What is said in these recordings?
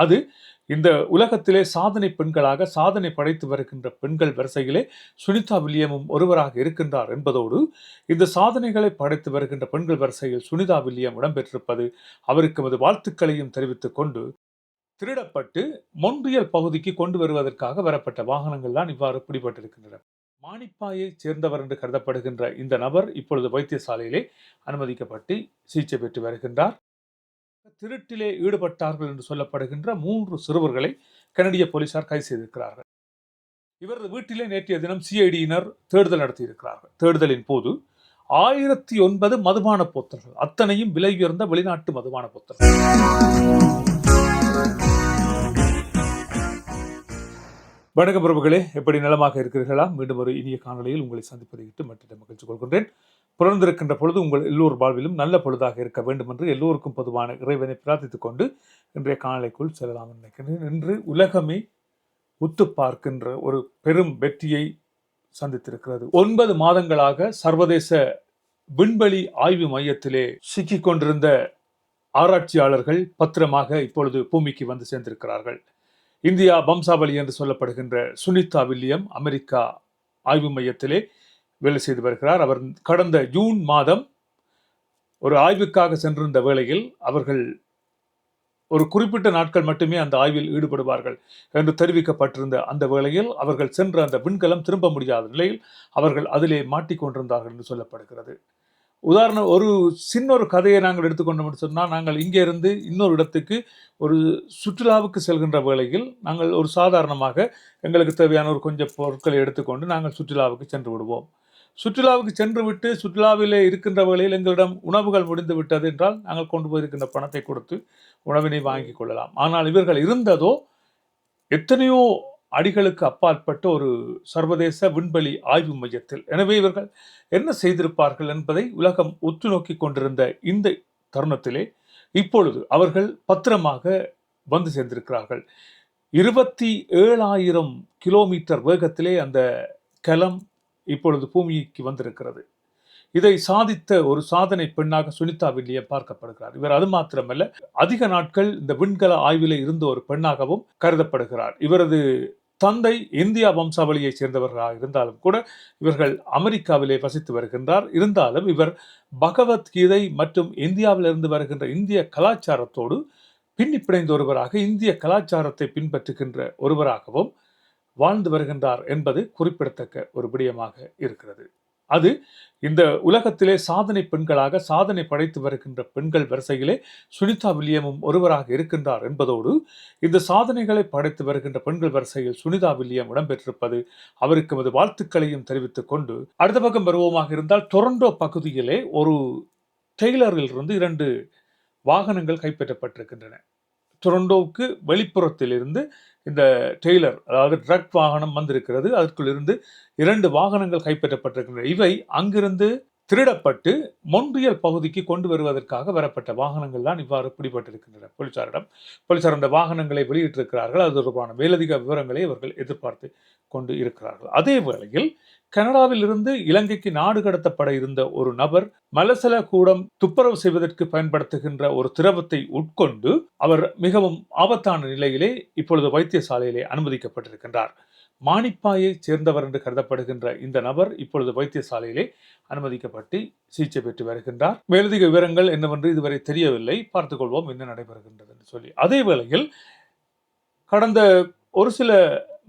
அது இந்த உலகத்திலே சாதனை பெண்களாக சாதனை படைத்து வருகின்ற பெண்கள் வரிசையிலே சுனிதா வில்லியமும் ஒருவராக இருக்கின்றார் என்பதோடு இந்த சாதனைகளை படைத்து வருகின்ற பெண்கள் வரிசையில் சுனிதா வில்லியம் இடம்பெற்றிருப்பது அவருக்கு அது வாழ்த்துக்களையும் தெரிவித்துக் கொண்டு திருடப்பட்டு மொன்றியல் பகுதிக்கு கொண்டு வருவதற்காக வரப்பட்ட வாகனங்கள் தான் இவ்வாறு பிடிபட்டிருக்கின்றன. மாணிப்பாயைச் சேர்ந்தவர் என்று கருதப்படுகின்ற இந்த நபர் இப்பொழுது வைத்தியசாலையிலே அனுமதிக்கப்பட்டு சிகிச்சை பெற்று வருகின்றார். திருட்டிலே ஈடுபட்டார்கள் என்று சொல்லப்படுகின்ற மூன்று சிறுவர்களை கனடிய போலீசார் கைது செய்திருக்கிறார்கள். இவரது வீட்டிலே நேற்றைய தினம் சிஐடியினர் தேடுதல் நடத்தியிருக்கிறார்கள். தேடுதலின் போது ஆயிரத்தி ஒன்பது மதுபான போத்தல்கள் அத்தனையும் விலை உயர்ந்த வெளிநாட்டு மதுபான போத்தல்கள். வணக்க பிரபுகளே எப்படி நலமாக இருக்கிறீர்களா? மீண்டும் ஒரு இனிய காணொலியில் உங்களை சந்திப்பதை விட்டு மற்ற மகிழ்ச்சி கொள்கின்றேன். புலர்ந்திருக்கின்ற பொழுது உங்கள் எல்லோர் வாழ்விலும் நல்ல பொழுதாக இருக்க வேண்டும் என்று எல்லோருக்கும் பொதுவான இறைவனை பிரார்த்தித்துக் கொண்டு இன்றைய காணொலிக்குள் செல்லலாம். நினைக்கிறேன் இன்று உலகமே உத்து பார்க்கின்ற ஒரு பெரும் வெற்றியை சந்தித்திருக்கிறது. ஒன்பது மாதங்களாக சர்வதேச விண்வெளி ஆய்வு மையத்திலே சிக்கிக் கொண்டிருந்த ஆராய்ச்சியாளர்கள் பத்திரமாக இப்பொழுது பூமிக்கு வந்து சேர்ந்திருக்கிறார்கள். இந்தியா வம்சாவளி என்று சொல்லப்படுகின்ற சுனிதா வில்லியம் அமெரிக்கா ஆய்வு மையத்திலே வேலை செய்து வருகிறார். அவர் கடந்த ஜூன் மாதம் ஒரு ஆய்வுக்காக சென்றிருந்த வேளையில் அவர்கள் ஒரு குறிப்பிட்ட நாட்கள் மட்டுமே அந்த ஆய்வில் ஈடுபடுவார்கள் என்று தெரிவிக்கப்பட்டிருந்த அந்த வேளையில் அவர்கள் சென்ற அந்த விண்கலம் திரும்ப முடியாத நிலையில் அவர்கள் அதிலே மாட்டிக்கொண்டிருந்தார்கள் என்று சொல்லப்படுகிறது. உதாரணம் ஒரு சின்ன ஒரு கதையை நாங்கள் எடுத்துக்கொண்டோம் சொன்னால் நாங்கள் இங்கே இருந்து இன்னொரு இடத்துக்கு ஒரு சுற்றுலாவுக்கு செல்கின்ற வேளையில் நாங்கள் ஒரு சாதாரணமாக எங்களுக்கு தேவையான ஒரு கொஞ்சம் பொருட்களை எடுத்துக்கொண்டு நாங்கள் சுற்றுலாவுக்கு சென்று விடுவோம். சுற்றுலாவுக்கு சென்று விட்டு சுற்றுலாவிலே இருக்கின்ற வேளையில் எங்களிடம் உணவுகள் முடிந்து விட்டது என்றால் நாங்கள் கொண்டு போயிருக்கின்ற பணத்தை கொடுத்து உணவினை வாங்கிக் கொள்ளலாம். ஆனால் இவர்கள் இருந்ததோ எத்தனையோ அடிகளுக்கு அப்பாற்பட்ட ஒரு சர்வதேச விண்வெளி ஆய்வு மையத்தில். எனவே இவர்கள் என்ன செய்திருப்பார்கள் என்பதை உலகம் ஒத்து நோக்கி கொண்டிருந்த இந்த தருணத்திலே இப்பொழுது அவர்கள் பத்திரமாக வந்து சேர்ந்திருக்கிறார்கள். இருபத்தி ஏழாயிரம் கிலோமீட்டர் வேகத்திலே அந்த கலம் இப்பொழுது பூமிக்கு வந்திருக்கிறது. இதை சாதித்த ஒரு சாதனை பெண்ணாக சுனிதா வில்லியம் பார்க்கப்படுகிறார். இவர் அது மாத்திரமல்ல அதிக நாட்கள் இந்த விண்கல ஆய்வில் இருந்த ஒரு பெண்ணாகவும் கருதப்படுகிறார். இவரது தந்தை இந்தியா வம்சாவளியைச் சேர்ந்தவர்களாக இருந்தாலும் கூட இவர்கள் அமெரிக்காவிலே வசித்து வருகின்றார். இருந்தாலும் இவர் பகவத்கீதை மற்றும் இந்தியாவிலிருந்து வருகின்ற இந்திய கலாச்சாரத்தோடு பின்னி பிணைந்த ஒருவராக இந்திய கலாச்சாரத்தை பின்பற்றுகின்ற ஒருவராகவும் வாழ்ந்து வருகின்றார் என்பது குறிப்பிடத்தக்க ஒரு விடயமாக இருக்கிறது. அது இந்த உலகத்திலே சாதனை பெண்களாக சாதனை படைத்து வருகின்ற பெண்கள் வரிசையிலே சுனிதா வில்லியமும் ஒருவராக இருக்கின்றார் என்பதோடு இந்த சாதனைகளை படைத்து வருகின்ற பெண்கள் வரிசையில் சுனிதா வில்லியம் இடம்பெற்றிருப்பது அவருக்கு அது வாழ்த்துக்களையும் தெரிவித்துக் கொண்டு அடுத்த பக்கம் வருவோமாக இருந்தால் டொரண்டோ பகுதியிலே ஒரு டெய்லரில் இருந்து இரண்டு வாகனங்கள் கைப்பற்றப்பட்டிருக்கின்றன. டொரண்டோவுக்கு வெளிப்புறத்தில் இருந்து இந்த டெய்லர் அதாவது ட்ரக் வாகனம் வந்திருக்கிறது. அதற்குள் இருந்து இரண்டு வாகனங்கள் கைப்பற்றப்பட்டிருக்கின்றன. இவை அங்கிருந்து திருடப்பட்டு மொன்றியல் பகுதிக்கு கொண்டு வருவதற்காக வரப்பட்ட வாகனங்கள் தான் இவ்வாறு பிடிபட்டிருக்கின்றன. போலீசாரிடம் போலீசார் அந்த வாகனங்களை வெளியிட்டிருக்கிறார்கள். அது தொடர்பான மேலதிக விவரங்களை அவர்கள் எதிர்பார்த்து கொண்டு இருக்கிறார்கள். அதே வேளையில் கனடாவில் இருந்து இலங்கைக்கு நாடு கடத்தப்பட இருந்த ஒரு நபர் மலசல கூடம் துப்புரவு செய்வதற்கு பயன்படுத்துகின்ற ஒரு திரவத்தை உட்கொண்டு அவர் மிகவும் ஆபத்தான நிலையிலே இப்பொழுது வைத்தியசாலையிலே அனுமதிக்கப்பட்டிருக்கின்றார். மானிப்பாயை சேர்ந்தவர் என்று கருதப்படுகின்ற இந்த நபர் இப்பொழுது வைத்தியசாலையிலே அனுமதிக்கப்பட்டு சிகிச்சை பெற்று வருகின்றார். மேலதிக விவரங்கள் என்னவென்று இதுவரை தெரியவில்லை. பார்த்துக் கொள்வோம் என்ன நடைபெறுகின்றது என்று சொல்லி. அதே வேளையில் கடந்த ஒரு சில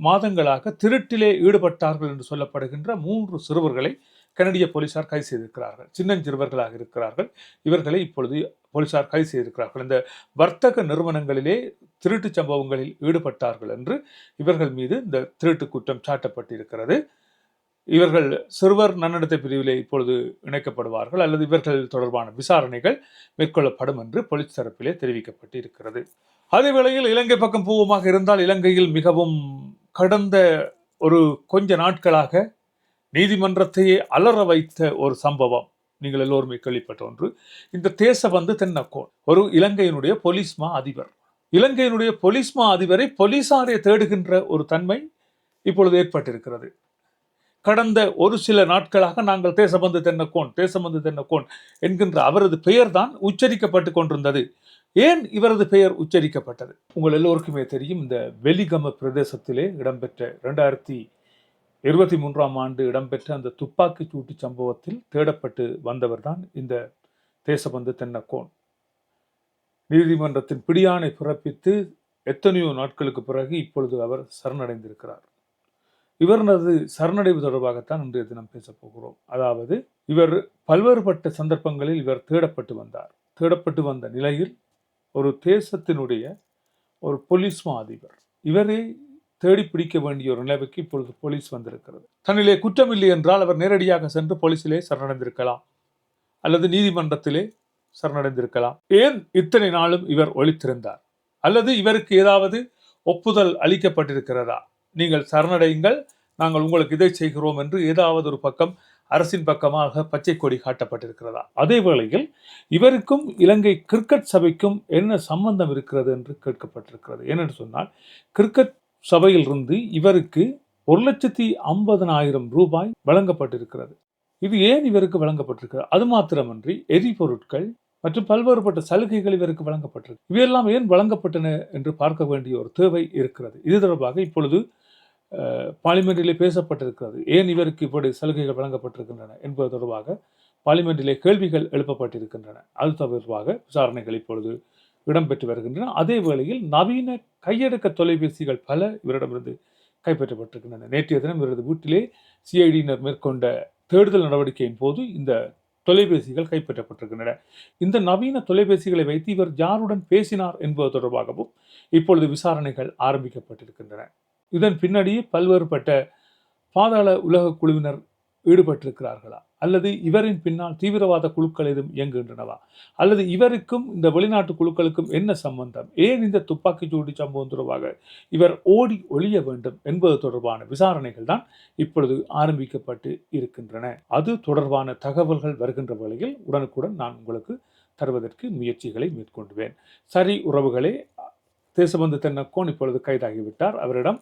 மாதங்களாக திருட்டிலே ஈடுபட்டார்கள் என்று சொல்லப்படுகின்ற மூன்று சிறுவர்களை கனடிய போலீசார் கைது செய்திருக்கிறார்கள். சின்னஞ்சிறுவர்களாக இருக்கிறார்கள். இவர்களை இப்பொழுது போலீசார் கைது செய்திருக்கிறார்கள். இந்த வர்த்தக நிறுவனங்களிலே திருட்டு சம்பவங்களில் ஈடுபட்டார்கள் என்று இவர்கள் மீது இந்த திருட்டு குற்றம் சாட்டப்பட்டிருக்கிறது. இவர்கள் சிறுவர் நன்னடத்தை பிரிவிலே இப்பொழுது இணைக்கப்படுவார்கள் அல்லது இவர்கள் தொடர்பான விசாரணைகள் மேற்கொள்ளப்படும் என்று போலீஸ் தரப்பிலே தெரிவிக்கப்பட்டு இருக்கிறது அதே வேளையில் இலங்கை பக்கம் பூவமாக இருந்தால் இலங்கையில் மிகவும் கடந்த ஒரு கொஞ்ச நாட்களாக நீதிமன்றத்தையே அலற வைத்த ஒரு சம்பவம். நீங்கள் எல்லோருமே கேள்விப்பட்ட ஒன்று. இந்த தேசபந்து தென்னக்கோன். ஒரு இலங்கையினுடைய போலீஸ்மா அதிபர். இலங்கையினுடைய போலீஸ்மா அதிபரை போலீசாரை தேடுகின்ற ஒரு தன்மை இப்பொழுது ஏற்பட்டிருக்கிறது. கடந்த ஒரு சில நாட்களாக நாங்கள் தேசபந்து தென்னக்கோன் தேசபந்து தென்னக்கோன் என்கின்ற அவரது பெயர் தான் உச்சரிக்கப்பட்டு கொண்டிருந்தது. ஏன் இவரது பெயர் உச்சரிக்கப்பட்டது? உங்கள் எல்லோருக்குமே தெரியும் இந்த வெலிகம பிரதேசத்திலே இடம்பெற்ற இரண்டாயிரத்தி இருபத்தி மூன்றாம் ஆண்டு இடம்பெற்ற அந்த துப்பாக்கிச் சூட்டு சம்பவத்தில் தேடப்பட்டு வந்தவர்தான் இந்த தேசபந்து தென்னக்கோன். நீதிமன்றத்தின் பிடியாணை பிறப்பித்து எத்தனையோ நாட்களுக்கு பிறகு இப்பொழுது அவர் சரணடைந்திருக்கிறார். இவரது சரணடைவு தொடர்பாகத்தான் இன்றைய தினம் பேசப் போகிறோம். அதாவது இவர் பல்வேறுபட்ட சந்தர்ப்பங்களில் இவர் தேடப்பட்டு வந்தார். தேடப்பட்டு வந்த நிலையில் ஒரு தேசத்தினுடைய ஒரு போலீஸ் அதிபர். இவரே தேடி பிடிக்க வேண்டிய ஒரு நிலைமைக்கு இப்பொழுது போலீஸ் வந்திருக்கிறது. தன்னிலே குற்றமில்லை என்றால் அவர் நேரடியாக சென்று போலீஸிலே சரணடைந்திருக்கலாம். அல்லது நீதிமன்றத்திலே சரணடைந்திருக்கலாம். ஏன் இத்தனை நாளும் இவர் ஒழித்திருந்தார்? அல்லது இவருக்கு ஏதாவது ஒப்புதல் அளிக்கப்பட்டிருக்கிறதா? நீங்கள் சரணடையுங்கள் நாங்கள் உங்களுக்கு இதை செய்கிறோம் என்று ஏதாவது ஒரு பக்கம் அரசின் பக்கமாக பச்சை கொடி காட்டப்பட்டிருக்கிறதா? அதே வேளையில் இவருக்கும் இலங்கை கிரிக்கெட் சபைக்கும் என்ன சம்பந்தம் இருக்கிறது என்று கேட்கப்பட்டிருக்கிறது. ஏனென்று சொன்னால் கிரிக்கெட் சபையிலிருந்து இவருக்கு ஒரு லட்சத்தி ஐம்பதனாயிரம் ரூபாய் வழங்கப்பட்டிருக்கிறது. இது ஏன் இவருக்கு வழங்கப்பட்டிருக்கிறது? அது மாத்திரமன்றி எரிபொருட்கள் மற்றும் பல்வேறுபட்ட சலுகைகள் இவருக்கு வழங்கப்பட்டிருக்கு. இவையெல்லாம் ஏன் வழங்கப்பட்டன என்று பார்க்க வேண்டிய ஒரு தேவை இருக்கிறது. இது தொடர்பாக இப்பொழுது பார்லிமெண்டிலே பேசப்பட்டிருக்கிறது. ஏன் இவருக்கு இப்படி சலுகைகள் வழங்கப்பட்டிருக்கின்றன என்பது தொடர்பாக பார்லிமெண்டிலே கேள்விகள் எழுப்பப்பட்டிருக்கின்றன. அது தொடர்பாக விசாரணைகள் இப்பொழுது இடம்பெற்று வருகின்றன. அதே வேளையில் நவீன கையடக்க தொலைபேசிகள் பல இவரிடமிருந்து கைப்பற்றப்பட்டிருக்கின்றன. நேற்றைய தினம் இவரது வீட்டிலே சிஐடியினர் மேற்கொண்ட தேடுதல் நடவடிக்கையின் போது இந்த தொலைபேசிகள் கைப்பற்றப்பட்டிருக்கின்றன. இந்த நவீன தொலைபேசிகளை வைத்து இவர் யாருடன் பேசினார் என்பது தொடர்பாகவும் இப்பொழுது விசாரணைகள் ஆரம்பிக்கப்பட்டிருக்கின்றன. இதன் பின்னாடியே பல்வேறுபட்ட பாதாள உலக குழுவினர் ஈடுபட்டிருக்கிறார்களா? அல்லது இவரின் பின்னால் தீவிரவாத குழுக்கள் எதுவும் இயங்குகின்றனவா? அல்லது இவருக்கும் இந்த வெளிநாட்டு குழுக்களுக்கும் என்ன சம்பந்தம்? ஏன் இந்த துப்பாக்கிச்சூடு சம்பவம் தொடர்பாக இவர் ஓடி ஒழிய வேண்டும் என்பது தொடர்பான விசாரணைகள் தான் இப்பொழுது ஆரம்பிக்கப்பட்டு இருக்கின்றன. அது தொடர்பான தகவல்கள் வருகின்ற வேளையில் உடனுக்குடன் நான் உங்களுக்கு தருவதற்கு முயற்சிகளை மேற்கொண்டுவேன் சரி உறவுகளே தேசபந்து தென்னக்கோன் இப்பொழுது கைதாகிவிட்டார். அவரிடம்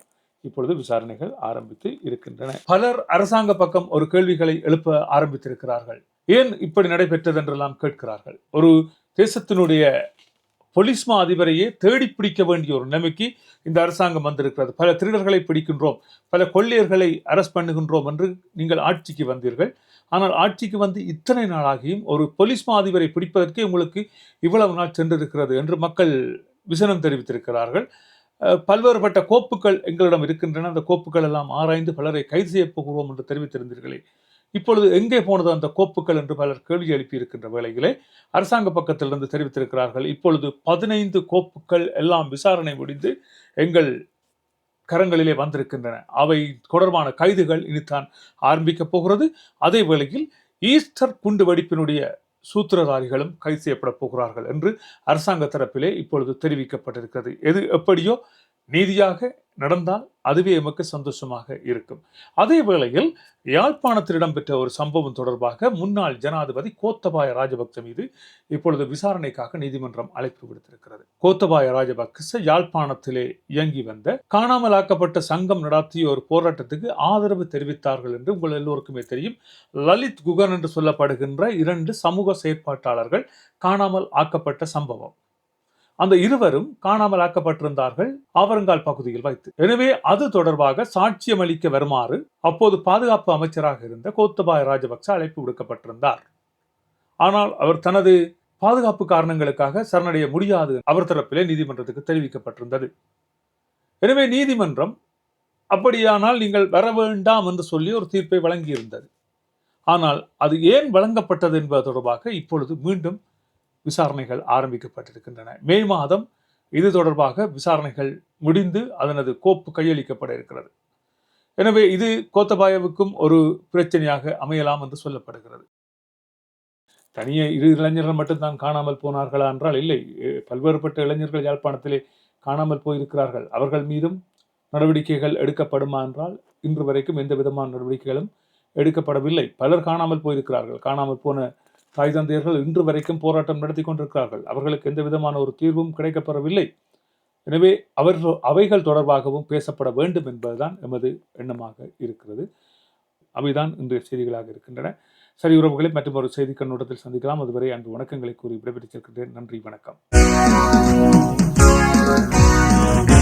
இப்பொழுது விசாரணைகள் ஆரம்பித்து இருக்கின்றன. பலர் அரசாங்க பக்கம் ஒரு கேள்விகளை எழுப்ப ஆரம்பித்திருக்கிறார்கள். ஏன் இப்படி நடைபெற்றது என்றெல்லாம் கேட்கிறார்கள். ஒரு தேசத்தினுடைய பொலிஸ்மா அதிபரையே தேடி பிடிக்க வேண்டிய ஒரு நிலைமைக்கு இந்த அரசாங்கம் வந்திருக்கிறது. பல திருடர்களை பிடிக்கின்றோம். பல கொள்ளையர்களை அரஸ்ட் பண்ணுகின்றோம் என்று நீங்கள் ஆட்சிக்கு வந்தீர்கள். ஆனால் ஆட்சிக்கு வந்து இத்தனை நாளாகியும் ஒரு பொலிஸ்மா அதிபரை பிடிப்பதற்கே உங்களுக்கு இவ்வளவு நாள் சென்றிருக்கிறது என்று மக்கள் விசனம் தெரிவித்திருக்கிறார்கள். பல்வேறுபட்ட கோப்புகள் எங்களிடம் இருக்கின்றன. அந்த கோப்புகள் எல்லாம் ஆராய்ந்து பலரை கைது செய்யப் போகிறோம் என்று தெரிவித்திருந்தீர்களே. இப்பொழுது எங்கே போனது அந்த கோப்புகள் என்று பலர் கேள்வி எழுப்பியிருக்கின்ற வேளையிலே அரசாங்க பக்கத்திலிருந்து தெரிவித்திருக்கிறார்கள். இப்பொழுது பதினைந்து கோப்புகள் எல்லாம் விசாரணை முடிந்து எங்கள் கரங்களிலே வந்திருக்கின்றன. அவை தொடர்பான கைதுகள் இனித்தான் ஆரம்பிக்கப் போகிறது. அதே வேளையில் ஈஸ்டர் குண்டு வெடிப்பினுடைய சூத்திரதாரிகளும் கைது செய்யப்பட போகிறார்கள் என்று அரசாங்க தரப்பிலே இப்பொழுது தெரிவிக்கப்பட்டிருக்கிறது. எது எப்படியோ நீதியாக நடந்தால் அதுவே எமக்கு சந்தோஷமாக இருக்கும். அதே வேளையில் யாழ்ப்பாணத்தில் இடம்பெற்ற ஒரு சம்பவம் தொடர்பாக முன்னாள் ஜனாதிபதி கோத்தபாய ராஜபக்ச மீது இப்பொழுது விசாரணைக்காக நீதிமன்றம் அழைப்பு விடுத்திருக்கிறது. கோத்தபாய ராஜபக்ச யாழ்ப்பாணத்திலே இயங்கி வந்த காணாமலாக்கப்பட்ட சங்கம் நடத்திய ஒரு போராட்டத்துக்கு ஆதரவு தெரிவித்தார்கள் என்று உங்கள் எல்லோருக்குமே தெரியும். லலித் குகன் என்று சொல்லப்படுகின்ற இரண்டு சமூக செயற்பாட்டாளர்கள் காணாமல் ஆக்கப்பட்ட சம்பவம். அந்த இருவரும் காணாமல் ஆக்கப்பட்டிருந்தார்கள் ஆவரங்கால் பகுதியில் வைத்து. எனவே அது தொடர்பாக சாட்சியம் அளிக்க வருமாறு அப்போது பாதுகாப்பு அமைச்சராக இருந்த கோத்தபாய ராஜபக்ச அழைப்பு விடுக்கப்பட்டிருந்தார். ஆனால் அவர் தனது பாதுகாப்பு காரணங்களுக்காக சரணடைய முடியாது அவர் தரப்பிலே நீதிமன்றத்துக்கு தெரிவிக்கப்பட்டிருந்தது. எனவே நீதிமன்றம் அப்படியானால் நீங்கள் வர வேண்டாம் என்று சொல்லி ஒரு தீர்ப்பை வழங்கியிருந்தது. ஆனால் அது ஏன் வழங்கப்பட்டது என்பது தொடர்பாக இப்பொழுது மீண்டும் விசாரணைகள் ஆரம்பிக்கப்பட்டிருக்கின்றன. மே மாதம் இது தொடர்பாக விசாரணைகள் முடிந்து அதனது கோப்பு கையளிக்கப்பட இருக்கிறது. எனவே இது கோத்தபாயவுக்கும் ஒரு பிரச்சனையாக அமையலாம் என்று சொல்லப்படுகிறது. தனியே இரு இளைஞர்கள் மட்டும்தான் காணாமல் போனார்களா என்றால் இல்லை. பல்வேறுபட்ட இளைஞர்கள் யாழ்ப்பாணத்திலே காணாமல் போயிருக்கிறார்கள். அவர்கள் மீதும் நடவடிக்கைகள் எடுக்கப்படுமா என்றால் இன்று வரைக்கும் எந்த விதமான நடவடிக்கைகளும் எடுக்கப்படவில்லை. பலர் காணாமல் போயிருக்கிறார்கள். காணாமல் போன தாய் தந்தையர்கள் இன்று வரைக்கும் போராட்டம் நடத்தி கொண்டிருக்கிறார்கள். அவர்களுக்கு எந்த விதமான ஒரு தீர்வும் கிடைக்கப்பெறவில்லை. எனவே அவர்கள் அவைகள் தொடர்பாகவும் பேசப்பட வேண்டும் என்பதுதான் எமது எண்ணமாக இருக்கிறது. அவைதான் இன்றைய செய்திகளாக இருக்கின்றன. சரி உறவுகளை மற்றும் ஒரு செய்தி கண்ணோட்டத்தில் சந்திக்கலாம். அதுவரை அன்பு வணக்கங்களை கூறி விடைபெற்றுச் செல்கின்றேன். நன்றி வணக்கம். Thank you.